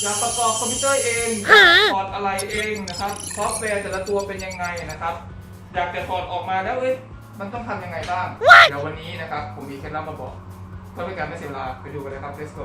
อยากประกอบคอมพิวเตอร์เองถอดอะไรเองนะครับ ซอฟต์แวร์แต่ละตัวเป็นยังไงนะครับ อยากจะถอดออกมาแล้วเอ้ย มันต้องทำยังไงบ้าง เดี๋ยววันนี้นะครับ ผมมีเคล็ดลับมาบอกเพื่อเป็นการไม่เสียเวลาไปดูกันเลยครับ let's go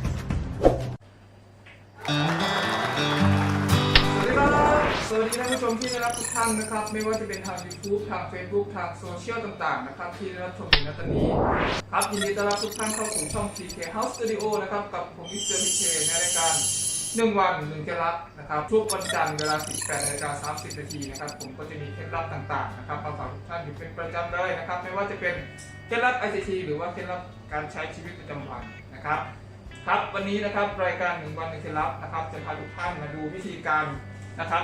ดีท่านผู้ชมที่ได้รับทุกท่านนะครับ ไม่ว่าจะเป็นทาง YouTube ทาง Facebook ทางโซเชียลต่างๆนะครับที่ได้รับชมอยู่ณตอนนี้ครับยินดีต้อนรับทุกท่านเข้าสู่ช่อง TK House Studio นะครับกับผมมิสเตอร์พีเคในรายการ1วัน1เคล็ดลับนะครับทุกวันจันทร์เวลา 18นาฬิกา30นาทีนะครับ ผมก็จะมีเคล็ดลับต่างๆนะครับมาฝากทุกท่านอยู่เป็นประจำเลยนะครับ ไม่ว่าจะเป็นเคล็ดลับ ICT หรือว่าเคล็ดลับการใช้ชีวิตประจำวันนะครับ ครับวันนี้นะครับรายการหนึ่งวันหนึ่งเคล็ดลับนะครับจะพาทุกท่านมาดูวิธีการนะครับ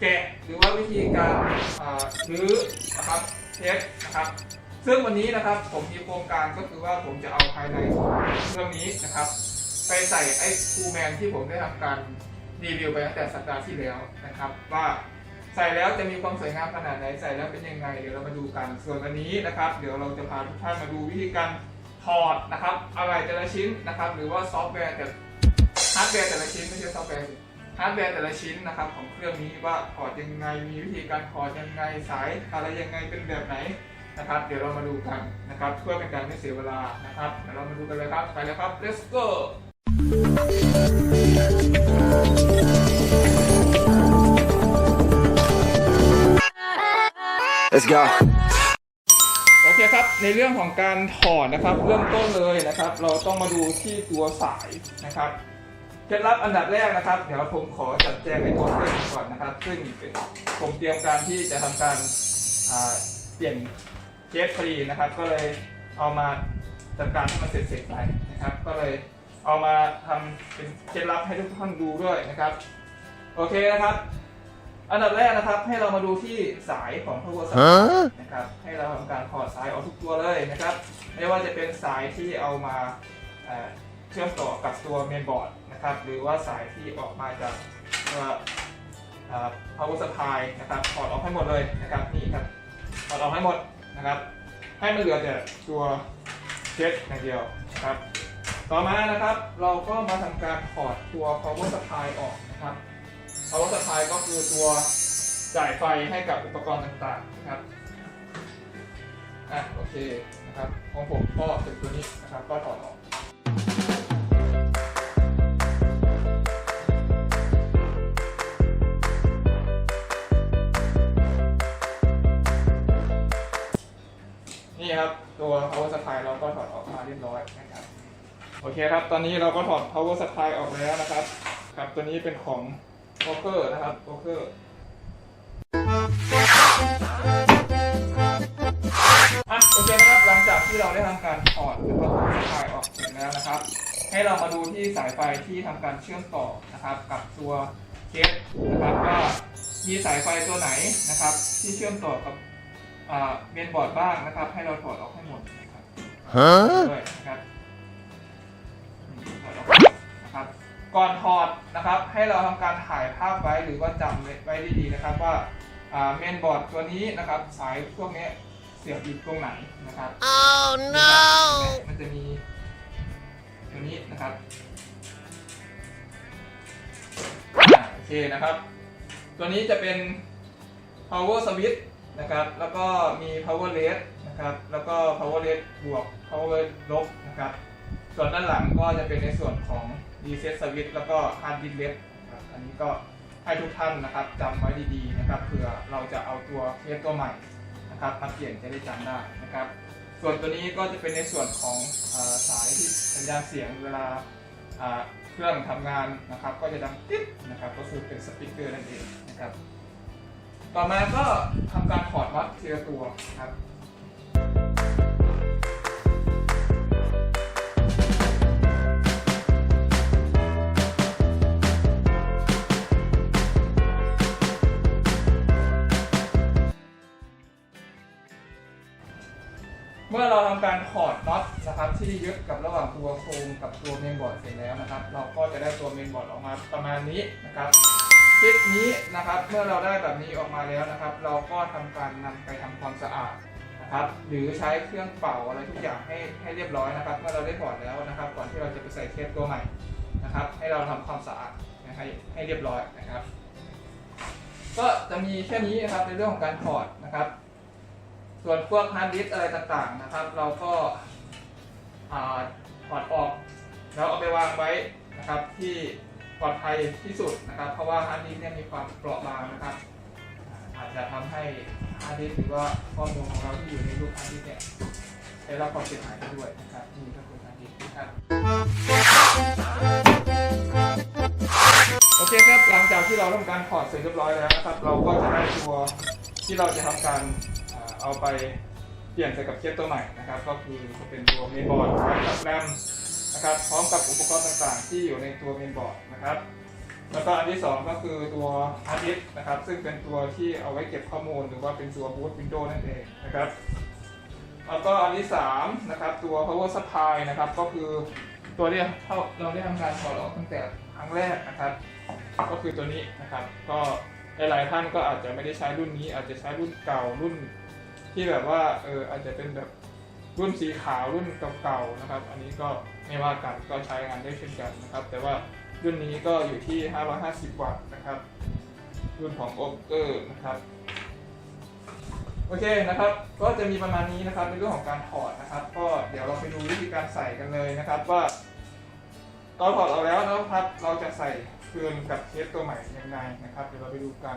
แกะหรือว่าวิธีการอ่ารื้อนะครับเทสนะครับ ซึ่งวันนี้นะครับผมมีโครงการก็คือว่าผมจะเอาภายในเครื่องนี้นะครับ ไปใส่ไอ้คูแมนที่ผมได้ทำการรีวิวไปตั้งแต่สัปดาห์ที่แล้วนะครับ ว่าใส่แล้วจะมีความสวยงามขนาดไหนใส่แล้วเป็นยังไงเดี๋ยวเรามาดูกันส่วนวันนี้นะครับ เดี๋ยวเราจะพาทุกท่านมาดูวิธีการถอดนะครับ อะไรแต่ละชิ้นนะครับ หรือว่าซอฟต์แวร์แต่ฮาร์ดแวร์แต่ละชิ้นไม่ใช่ซอฟต์แวร์ ฮาร์ดแวร์แต่ละชิ้นนะครับของเครื่องนี้ว่าถอดยังไงมีวิธีการถอดยังไงสายอะไรยังไงเป็นแบบไหนนะครับเดี๋ยวเรามาดูกันนะครับเพื่อเป็นการไม่เสียเวลานะครับเดี๋ยวเรามาดูกันเลยครับไปเลยครับ let's go Let's go. โอเคครับในเรื่องของการถอดนะครับ เริ่มต้นเลยนะครับ เราต้องมาดูที่ตัวสายนะครับ เคล็ดลับอันดับแรกนะครับ เดี๋ยวผมขอจัดแจงในตัวเครื่องก่อนนะครับ ซึ่งเป็นผมเตรียมการที่จะทำการอ่าเปลี่ยนเคสฟรีนะครับ ก็เลยเอามาจัดการให้มันเสร็จๆไปนะครับ ก็เลยเอามาทำเป็นเคล็ดลับให้ทุกท่านดูด้วยนะครับ โอเคนะครับ อันดับแรกนะครับ ให้เรามาดูที่สายของ power supply นะครับ ให้เราทำการถอดสายออกทุกตัวเลยนะครับ ไม่ว่าจะเป็นสายที่เอามาเอ่อเชื่อมต่อกับตัวเมนบอร์ด นะครับหรือว่าสายที่ออกมาจากตัวเอ่อ power supply นะครับถอดออกให้หมดเลยนะครับนี่ครับถอดออกให้หมดนะครับให้มันเหลือแต่ตัวเช็ดอย่างเดียวนะครับต่อมานะครับเราก็มาทำการถอดตัว power supply ออกนะครับ power supply ก็คือตัวจ่ายไฟให้กับอุปกรณ์ต่างๆนะครับอะโอเคนะครับของผมก็เป็นตัวนี้นะครับก็ถอดออก ครับตัว power supply เราก็ถอดออกมาเรียบร้อยนะครับโอเคครับ ตอนนี้เราก็ถอด power supply ออกแล้วนะครับ ครับตัวนี้เป็นของ w a l k e r นะครับ w a l k e r อะโอเคนะครับหลังจากที่เราได้ทำการถอดแล้วก็ power supply ออกเสร็จแล้วนะครับ ให้เรามาดูที่สายไฟที่ทำการเชื่อมต่อนะครับ กับตัวเคสนะครับว่ามีสายไฟตัวไหนนะครับ ที่เชื่อมต่อกับ เมนบอร์ดบ้างนะครับ ให้เราถอดออกให้หมดนะครับ Huh? ด้วยนะครับนี่ถอดออกนะครับ ก่อนถอดนะครับ ให้เราทำการถ่ายภาพไว้หรือว่าจำไว้ดีๆนะครับ ว่าเมนบอร์ดตัวนี้นะครับ สายพวกนี้เสียบอยู่ตรงไหนนะครับ Oh no! มันจะมีตัวนี้นะครับอ่าโอเคนะครับ ตัวนี้จะเป็น power switch นะครับ แล้วก็มี power led นะครับ แล้วก็ power led บวก power ลบนะครับ ส่วนด้านหลังก็จะเป็นในส่วนของ reset switch แล้วก็ hard disk led นะครับ อันนี้ก็ให้ทุกท่านนะครับจำไว้ดีๆนะครับ เผื่อเราจะเอาตัวเคสตัวใหม่นะครับมาเปลี่ยนจะได้จำได้นะครับ ส่วนตัวนี้ก็จะเป็นในส่วนของอสายที่สัญญาณเสียงเวลาอ่าเครื่องทำงานนะครับ ก็จะดังติ๊ดนะครับ ก็คือเป็นสปีกเกอร์นั่นเองนะครับ ต่อมาก็ทำการถอดวัดทีละตัวครับเมื่อเราทำการถอดน็อตนะครับที่ยึดกับระหว่างตัวโครงกับตัวเมนบอร์ดเสร็จแล้วนะครับ เราก็จะได้ตัวเมนบอร์ดออกมาประมาณนี้นะครับ คลิปนี้นะครับเมื่อเราได้แบบนี้ออกมาแล้วนะครับ เราก็ทำการนำไปทำความสะอาดนะครับ หรือใช้เครื่องเป่าอะไรทุกอย่างให้ให้เรียบร้อยนะครับ เมื่อเราได้ถอดแล้วนะครับ ก่อนที่เราจะไปใส่เคสตัวใหม่นะครับ ให้เราทำความสะอาดนะให้ให้เรียบร้อยนะครับ ก็จะมีแค่นี้นะครับในเรื่องของการถอดนะครับ ส่วนพวกฮาร์ดดิสอะไรต่างๆนะครับ เราก็ถอดออกแล้วเอาไปวางไว้นะครับที่ ปลอดภัยที่สุดนะครับ เพราะว่าฮาร์ดดิสก์เนี่ยมีความเปราะบางนะครับ อาจจะทำให้ฮาร์ดดิสก์หรือว่าข้อมูลของเราที่อยู่ในรูปฮาร์ดดิสก์เนี่ยได้รับความเสียหายไปด้วยนะครับนี่ก็คือฮาร์ดดิสก์นะครับโอเคครับหลังจากที่เราทำการถอดเสร็จเรียบร้อยแล้วนะครับ เราก็จะได้ตัวที่เราจะทำการเอาไปเปลี่ยนใส่กับเคสตัวใหม่นะครับ ก็คือจะเป็นตัวเมนบอร์ดกับแรม นะครับ พร้อมกับอุปกรณ์ต่างๆ ที่อยู่ในตัวเมนบอร์ดนะครับ แล้วก็อันที่ 2 ก็คือตัวฮาร์ดดิสก์นะครับ ซึ่งเป็นตัวที่เอาไว้เก็บข้อมูล หรือว่าเป็นตัวบูตวินโดว์นั่นเองนะครับแล้วก็อันที่3นะครับตัว power supply นะครับก็คือตัวที่เราได้ทำการถอดออกตั้งแต่ครั้งแรกนะครับ ก็คือตัวนี้นะครับ ก็หลายๆท่านก็อาจจะไม่ได้ใช้รุ่นนี้ อาจจะใช้รุ่นเก่ารุ่นที่แบบว่าเอออาจจะเป็นแบบ รุ่นสีขาวรุ่นเก่าๆนะครับ อันนี้ก็ไม่ว่ากันก็ใช้งานได้เช่นกันนะครับ แต่ว่ารุ่นนี้ก็อยู่ที่ 550 วัตต์นะครับ รุ่นของ o อเกอร์นะครับโอเคนะครับ ก็จะมีประมาณนี้นะครับในเรื่องของการถอดนะครับ ก็เดี๋ยวเราไปดูวิธีการใส่กันเลยนะครับว่าตอนถอดเราแล้วนะครับ เราจะใส่คืนกับเคสตัวใหม่ยังไงนะครับ เดี๋ยวเราไปดูกัน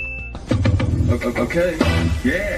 Okay. Yeah.